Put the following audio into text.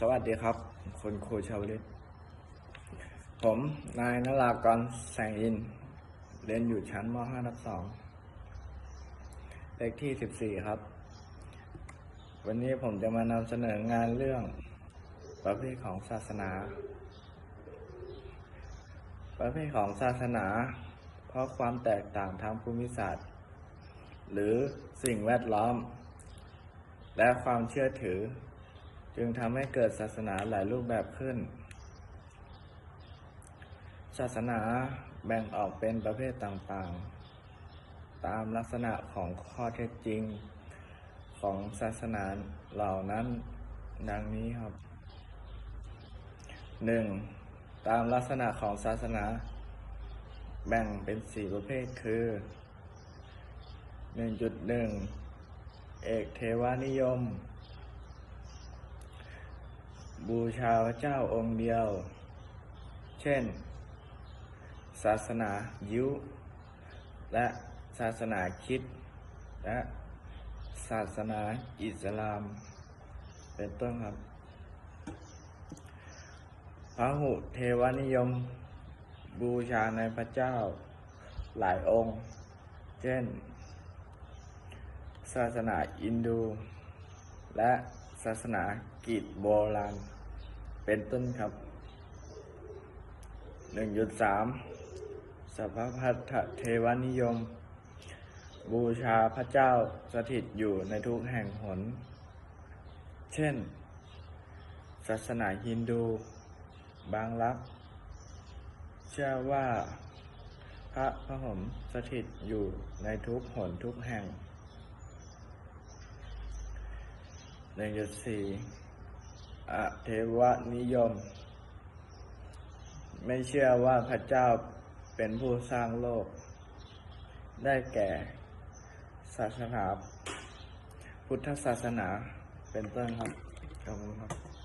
สวัสดีครับคุณคชาวลิตผมนายนรากรแสงอิน เรียนอยู่ชั้นม .5 ทับ2เลขที่ 14 ครับ วันนี้ผมจะมานำเสนองานเรื่องประเภทของศาสนา ประเภทของศาสนา เพราะความแตกต่างทางภูมิศาสตร์ หรือสิ่งแวดล้อม และความเชื่อถือ จึงทำให้เกิดศาสนาหลายรูปแบบขึ้น ศาสนาแบ่งออกเป็นประเภทต่างๆ ตามลักษณะของข้อเท็จจริงของศาสนาเหล่านั้นดังนี้ครับ 1. ตามลักษณะของศาสนา แบ่งเป็นสี่ประเภทคือ 1.1 เอกเทวานิยม บูชาพระเจ้าองค์เดียว เช่น ศาสนายิวและศาสนาคริดและศาสนาอิสลาม เป็นต้นครับพระหุเทวานิยม บูชาในพระเจ้าหลายองค์ เช่น ศาสนาอินดู และศาสนากรีกโบราณ เป็นต้นครับ1.3สัพพพัทธเทวนิยม บูชาพระเจ้าสถิตอยู่ในทุกแห่งหน เช่น ศาสนาฮินดู บางรัก เชื่อว่าพระพระหมสถิตอยู่ในทุกหนทุกแห่งหนึ่งจุดสี่ อเทวนิยม ไม่เชื่อว่าพระเจ้าเป็นผู้สร้างโลก ได้แก่ศาสนา พุทธศาสนาเป็นต้นครับขอบคุณครับ